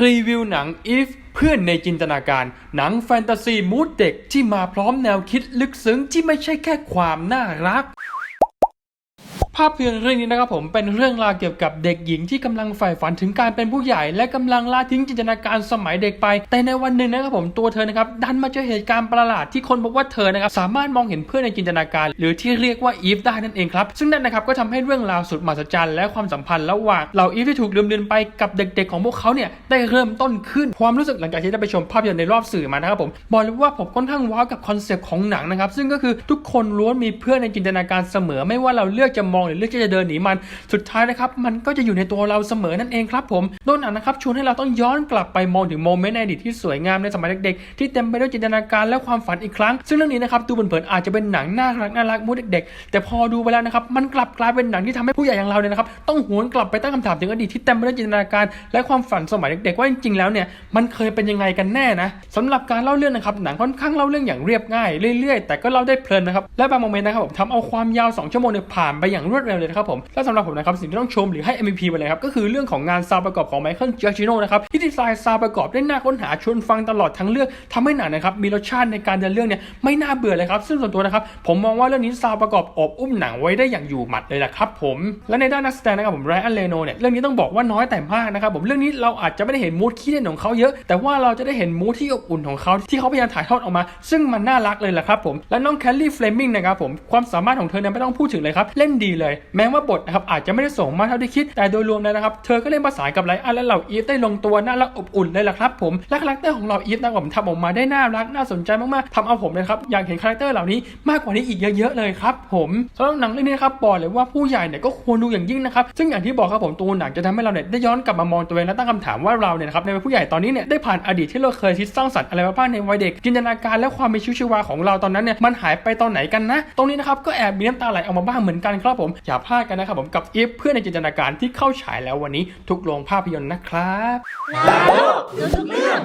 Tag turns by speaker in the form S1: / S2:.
S1: รีวิวหนัง If เพื่อนในจินตนาการหนังแฟนตาซีมูดเด็กที่มาพร้อมแนวคิดลึกซึ้งที่ไม่ใช่แค่ความน่ารัก ภาพยนตร์เรื่องนี้นะครับผมเป็นเรื่องราวเกี่ยวกับเด็กหญิงที่กำลังใฝ่ฝันถึงการเป็นผู้ใหญ่ และกำลังละทิ้งจินตนาการสมัยเด็กไป แต่ในวันหนึ่งนะครับผมตัวเธอนะครับดันมาเจอเหตุการณ์ประหลาดที่คนพบว่าเธอนะครับสามารถมองเห็นเพื่อนในจินตนาการ หรือที่เรียกว่าอีฟได้นั่นเองครับซึ่งนั่นนะครับก็ทำให้เรื่องราวสุดมหัศจรรย์และความสัมพันธ์ระหว่างเหล่าอีฟที่ถูกลืมเลือนไปกับเด็กๆของพวกเขาเนี่ยได้เริ่มต้นขึ้นความรู้สึกหลังจากที่ได้ไปชมภาพยนตร์ในรอบสื่อมานะครับผมบอกเลยว่าผมค่อนข้างว้าวกับคอนเซปต์ของหนังนะครับซึ่งก็คือทุกคนล้วนมีเพื่อนในจินตนาการเสมอไม่ว่าเราเลือกจะมองหรือเลือกที่จะเดินหนีมัน สุดท้ายนะครับมันก็จะอยู่ในตัวเราเสมอนั่นเองครับผมโดนหนังนะครับชวนให้เราต้องย้อนกลับไปมองถึงโมเมนต์ในอดีตที่สวยงามในสมัยเด็กๆ ที่เต็มไปด้วยจินตนาการและความฝันอีกครั้ง ซึ่งเรื่องนี้นะครับดูเผินๆอาจจะเป็นหนังน่ารักน่ารักมูดเด็กๆ แต่พอดูไปแล้วนะครับมันกลับกลายเป็นหนังที่ทำให้ผู้ใหญ่อย่างเราเนี่ยนะครับต้องหวนกลับไปตั้งคำถามถึงอดีตที่เต็มไปด้วยจินตนาการและความฝันสมัยเด็กๆว่าจริงๆแล้วเนี่ยมันเคยเป็นยังไงกันแน่นะสำหรับการเล่าเรื่องนะครับหนังค่อนข้างเล่าเรื่องอย่างเรียบง่ายเรื่อยๆ แต่ก็เล่าได้เพลินนะครับและบางโมเมนต์นะครับผมทำเอาความยาวสองชั่วโมงเนี่ยผ่านไปอย่างรวดเร็วเลยนะครับผมและสำหรับผมนะครับสิ่งที่ต้องชมหรือให้ MVP ไปเลยครับก็คือเรื่องของงานซาวประกอบของไมเคิลเจอร์ชิโนนะครับที่ดีไซน์ซาวประกอบได้น่าค้นหาชวนฟังตลอดทั้งเรื่องทำให้หนังนะครับมีรสชาติในการเดินเรื่องเนี่ยไม่น่าเบื่อเลยครับซึ่งส่วนตัวนะครับผมมองว่าเรื่องนี้ซาวประกอบอบอุ้มหนังไว้ได้อย่างอยู่หมัดเลยล่ะครับผมและในด้านนักแสดงนะครับผมไรอันเลโนเนี่ยเรื่องนี้ต้องบอกว่าน้อยแต่มากนะครับผมเรื่องนี้เราอาจจะไม่ได้เห็นมูดขี้เล่นของเขาเยอะ แต่ว่าเราจะได้เห็นมูดที่อบอุ่นของเขาที่เขาพยายามถ่ายทอดออกมา ซึ่งมันน่ารักเลยล่ะครับผมและน้องแคลลี่เฟลมิงนะครับผมความสามารถของเธอเนี่ยไม่ต้องพูดถึงเลยครับเล่นดีเลย แม้ว่าบทนะครับอาจจะไม่ได้ส่งมาเท่าที่คิด แต่โดยรวมแล้วนะครับ เธอก็เล่นภาษากับไรอันและเหล่าอีฟได้ลงตัวน่ารักอบอุ่นเลยล่ะครับผมและคาแรคเตอร์ของเราอีฟนะครับผมทำออกมาได้น่ารักน่าสนใจมากๆทำเอาผมนะครับอยากเห็นคาแรคเตอร์เหล่านี้มากกว่านี้อีกเยอะๆเลยครับผมสำหรับหนังเรื่องนี้ครับบอกเลยว่าผู้ใหญ่เนี่ยก็ควรดูอย่างยิ่งนะครับซึ่งอย่างที่บอกครับผมตัวหนังจะทำให้เราเนี่ยได้ย้อนกลับมามองตัวเองและตั้งคำถามว่าเราเนี่ยนะครับในผู้ใหญ่ตอนนี้เนี่ยได้ผ่านอดีตที่เราเคยคิดสร้างสรรค์อะไรมาบ้างในวัยเด็กจินตนาการและความมีชีวิตชีวาของเราตอนนั้นเนี่ยมันหายไปตอนไหนกันนะ ตรงนี้นะครับก็แอบมีน้ำตาไหลออกมาบ้างเหมือนกันครับผมอย่าพลาดกันนะครับผมกับอีฟเพื่อนในจินตนาการที่เข้าฉายแล้ววันนี้ทุกโรงภาพยนตร์นะครับ
S2: นาโลกรู้ทุกเรื่อง